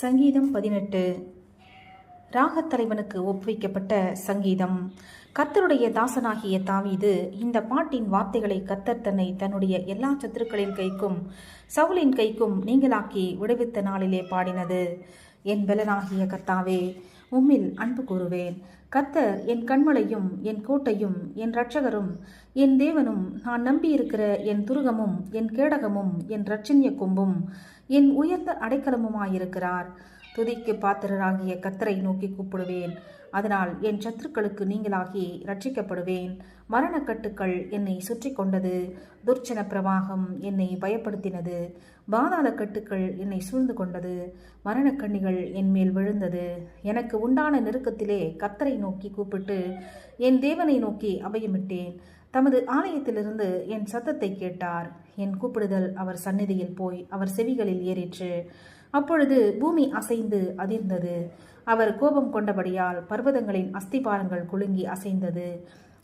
சங்கீதம் பதினெட்டு. ராகத்தலைவனுக்கு ஒப்புவிக்கப்பட்ட சங்கீதம். கத்தருடைய தாசனாகிய தாவீது இந்த பாட்டின் வார்த்தைகளை கத்தர் தன்னை தன்னுடைய எல்லா சத்துருக்களின் கைக்கும் சவுலின் கைக்கும் நீங்களாக்கி விடுவித்த நாளிலே பாடினது. என் பலனாகிய கத்தாவே உம்மில் அன்பு கூறுவேன். கத்தர் என் கண்மலையும் என் கோட்டையும் என் இரட்சகரும் என் தேவனும் நான் நம்பியிருக்கிற என் துருகமும் என் கேடகமும் என் இரட்சண்ய கொம்பும் என் உயர்ந்த அடைக்கலமுமாயிருக்கிறார். துதிக்கு பாத்திரராகிய கத்தரை நோக்கி கூப்பிடுவேன். அதனால் என் சத்துருக்களுக்கு நீங்களாகி ரட்சிக்கப்படுவேன் மரணக்கட்டுக்கள் என்னை சுற்றி கொண்டது. துர்ச்சன பிரவாகம் என்னை பயப்படுத்தினது. பாதாள கட்டுக்கள் என்னை சூழ்ந்து கொண்டது. மரணக்கண்ணிகள் என் மேல் விழுந்தது. எனக்கு உண்டான நெருக்கத்திலே கத்தரை நோக்கி கூப்பிட்டு என் தேவனை நோக்கி அபயமிட்டேன். தமது ஆலயத்திலிருந்து என் சத்தத்தை கேட்டார். என் கூப்பிடுதல் அவர் சந்நிதியில் போய் அவர் செவிகளில் ஏறிற்று. அப்பொழுது பூமி அசைந்து அதிர்ந்தது. அவர் கோபம் கொண்டபடியால் பர்வதங்களின் அஸ்திபாரங்கள் குலுங்கி அசைந்தது.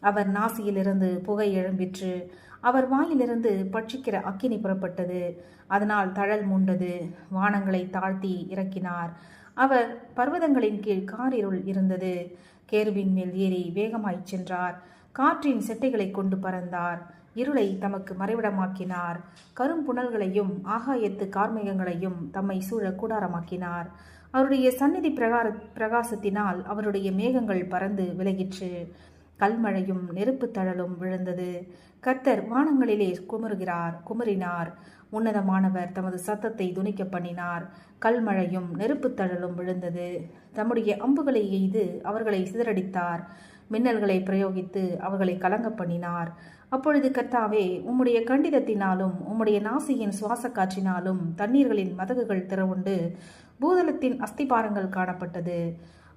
அவர் நாசியிலிருந்து புகை எழும்பிற்று. அவர் வாயிலிருந்து பட்சிக்கிற அக்கினி புறப்பட்டது. அதனால் தழல் மூண்டது. வானங்களை தாழ்த்தி இறக்கினார். அவர் பர்வதங்களின் கீழ் காரிருள் இருந்தது. கேருவின் மேல் ஏறி வேகமாய்ச் சென்றார். காற்றின் செட்டைகளை கொண்டு பறந்தார். இருளை தமக்கு மறைவிடமாக்கினார். கரும்புணல்களையும் ஆகாயத்து கார்மேகங்களையும் தம்மை சூழ கூடாரமாக்கினார். அவருடைய சந்நிதி பிரகார பிரகாசத்தினால் அவருடைய மேகங்கள் பறந்து விலகிற்று. கல்மழையும் நெருப்பு தழலும் விழுந்தது. கர்த்தர் வானங்களிலே குமுறுகிறார் குமுறினார். உன்னதமானவர் தமது சத்தத்தை துணிக்க பண்ணினார். கல்மழையும் நெருப்பு தழலும் விழுந்தது. தம்முடைய அம்புகளை எய்து அவர்களை சிதறடித்தார். மின்னல்களை பிரயோகித்து அவர்களை கலங்க பண்ணினார் அப்பொழுது கர்த்தாவே உம்முடைய கண்டிதத்தினாலும் உம்முடைய நாசியின் சுவாச காற்றினாலும் தண்ணீர்களின் மதகுகள் திறவுண்டு பூதலத்தின் அஸ்திபாரங்கள் காணப்பட்டது.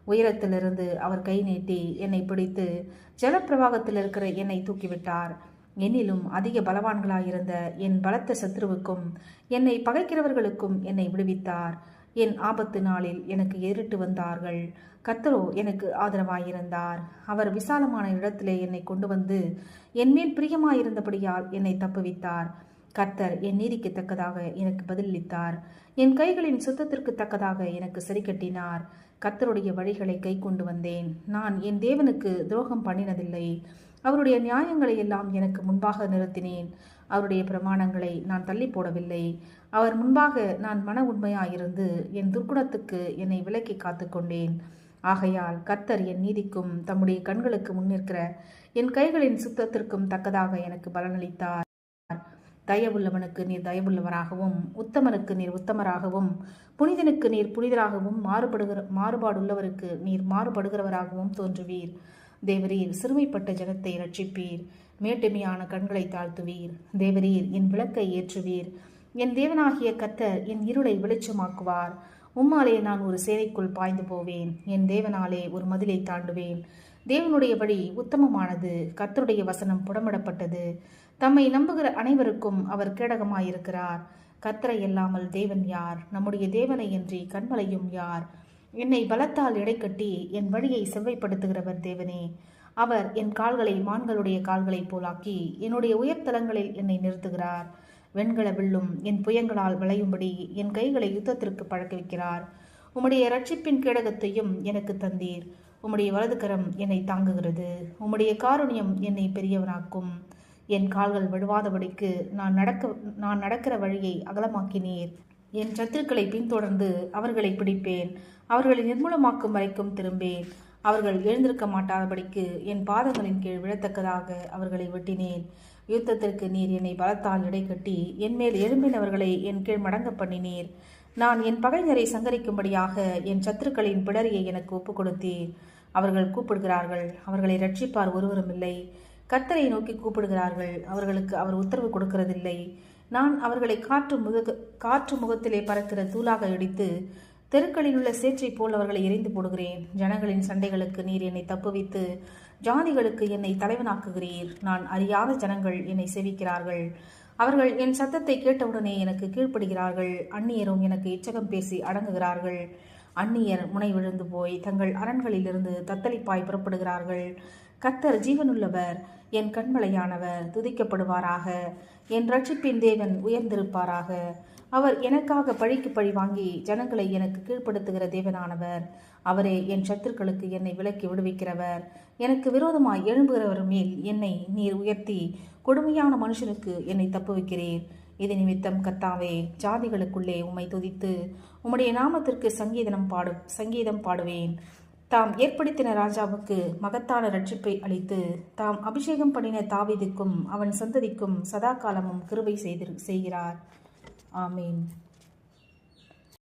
உயரத்திலிருந்து அவர் கை நீட்டி என்னை பிடித்து ஜலப்பிரவாகத்தில் இருக்கிற என்னை தூக்கிவிட்டார். என்னிலும் அதிக பலவான்களாயிருந்த என் பலத்த சத்ருவுக்கும் என்னை பகைக்கிறவர்களுக்கும் என்னை விடுவித்தார். என் ஆபத்து நாளில் எனக்கு ஏறிட்டு வந்தார்கள். கத்தரோ எனக்கு ஆதரவாயிருந்தார். அவர் விசாலமான இடத்திலே என்னை கொண்டு வந்து என் மேல் பிரியமாயிருந்தபடியால் என்னை தப்புவித்தார். கர்த்தர் என் நீதிக்கு தக்கதாக எனக்கு பதிலளித்தார். என் கைகளின் சுத்தத்திற்கு தக்கதாக எனக்கு சரி கட்டினார் கர்த்தருடைய வழிகளை கை கொண்டு வந்தேன். நான் என் தேவனுக்கு துரோகம் பண்ணினதில்லை. அவருடைய நியாயங்களை எல்லாம் எனக்கு முன்பாக நிறுத்தினேன். அவருடைய பிரமாணங்களை நான் தள்ளி போடவில்லை. அவர் முன்பாக நான் மன உண்மையாயிருந்து என் துர்க்குணத்துக்கு என்னை விலக்கி காத்து கொண்டேன். ஆகையால் கர்த்தர் என் நீதிக்கும் தம்முடைய கண்களுக்கு முன்னிற்கிற என் கைகளின் சுத்தத்திற்கும் தக்கதாக எனக்கு பலனளித்தார். தயவுள்ளவனுக்கு நீர் தயவுள்ளவராகவும் உத்தமனுக்கு நீர் உத்தமராகவும் புனிதனுக்கு நீர் புனிதராகவும் மாறுபடுகிற மாறுபாடுள்ளவருக்கு நீர் மாறுபடுகிறவராகவும் தோன்றுவீர். தேவரீர் சிறுமைப்பட்ட ஜகத்தை ரட்சிப்பீர் மேட்டுமையான கண்களை தாழ்த்துவீர். தேவரீர் என் விளக்கை ஏற்றுவீர். என் தேவனாகிய கத்தர் என் இருளை வெளிச்சமாக்குவார். உம்மாலே நான் ஒரு சேவைக்குள் பாய்ந்து போவேன். என் தேவனாலே ஒரு மதிலை தாண்டுவேன். தேவனுடைய வழி உத்தமமானது. கத்தருடைய வசனம் புடமிடப்பட்டது. தம்மை நம்புகிற அனைவருக்கும் அவர் கேடகமாயிருக்கிறார். கத்தரை இல்லாமல் தேவன் யார்? நம்முடைய தேவனை இன்றி கண்மலையும் யார்? என்னை பலத்தால் இடைக்கட்டி என் வழியை செவ்வைப்படுத்துகிறவர் தேவனே. அவர் என் கால்களை மான்களுடைய கால்களைப் போலாக்கி என்னுடைய உயர்தலங்களில் என்னை நிறுத்துகிறார். வெண்கல வில்லும் என் புயங்களால் விளையும்படி என் கைகளை யுத்தத்திற்கு பழக்க வைக்கிறார் உம்முடைய ரட்சிப்பின் கேடகத்தையும் எனக்கு தந்தீர். உம்முடைய வலதுகரம் என்னை தாங்குகிறது. உம்முடைய காருண்யம் என்னை பெரியவனாக்கும். என் கால்கள் விழுவாதபடிக்கு நான் நடக்க நான் நடக்கிற வழியை அகலமாக்கினீர். என் சத்துருக்களை பின்தொடர்ந்து அவர்களை பிடிப்பேன். அவர்களை நிர்மூலமாக்கும் வரைக்கும் திரும்பேன். அவர்கள் எழுந்திருக்க மாட்டாதபடிக்கு என் பாதங்களின் கீழ் விழத்தக்கதாக அவர்களை வெட்டினேன். யுத்தத்திற்கு நீர் என்னை பலத்தால் இடைக்கட்டி என் மேல் எழும்பினவர்களை என் கீழ் மடங்க பண்ணினீர். நான் என் பகைஞரை சங்கரிக்கும்படியாக என் சத்துருக்களின் பிடரியை எனக்கு ஒப்புக் கொடுத்தீர். அவர்கள் கூப்பிடுகிறார்கள் அவர்களை ரட்சிப்பார் ஒருவரும் இல்லை. கர்த்தரை நோக்கி கூப்பிடுகிறார்கள் அவர்களுக்கு அவர் உத்தரவு கொடுக்கிறதில்லை. நான் அவர்களை காற்று முக காற்று முகத்திலே பறக்கிற தூளாக இடித்து தெருக்களில் உள்ள சேற்றை போல் அவர்களை எரிந்து போடுகிறேன். ஜனங்களின் சண்டைகளுக்கு நீர் என்னை தப்புவித்து ஜாதிகளுக்கு என்னை தலைவனாக்குகிறீர். நான் அறியாத ஜனங்கள் என்னை செவிக்கிறார்கள். அவர்கள் என் சத்தத்தை கேட்டவுடனே எனக்கு கீழ்ப்படுகிறார்கள். அந்நியரும் எனக்கு இச்சகம் பேசி அடங்குகிறார்கள். அந்நியர் முனை விழுந்து போய் தங்கள் அரண்களிலிருந்து தத்தளிப்பாய் புறப்படுகிறார்கள். கர்த்தர் ஜீவனுள்ளவர் என் கண்மலையானவர் துதிக்கப்படுவாராக. என் ரட்சிப்பின் தேவன் உயர்ந்திருப்பாராக. அவர் எனக்காக பழிக்கு பழி வாங்கி ஜனங்களை எனக்கு கீழ்ப்படுத்துகிற தேவனானவர். அவரே என் சத்துருக்களுக்கு என்னை விலக்கி விடுவிக்கிறவர். எனக்கு விரோதமாய் எழும்புகிறவர் மேல் என்னை நீர் உயர்த்தி கொடுமையான மனுஷனுக்கு என்னை தப்புவிக்கிறீர். இது நிமித்தம் கத்தாவே ஜாதிகளுக்குள்ளே உம்மை துதித்து உம்முடைய நாமத்திற்கு சங்கீதனம் பாடு சங்கீதம் பாடுவேன். தாம் ஏற்படுத்தின ராஜாவுக்கு மகத்தான ரட்சிப்பை அளித்து தாம் அபிஷேகம் பண்ணின தாவிதுக்கும் அவன் சந்ததிக்கும் சதா காலமும் கிருபை செய்திரு செய்கிறார். ஆமீன்.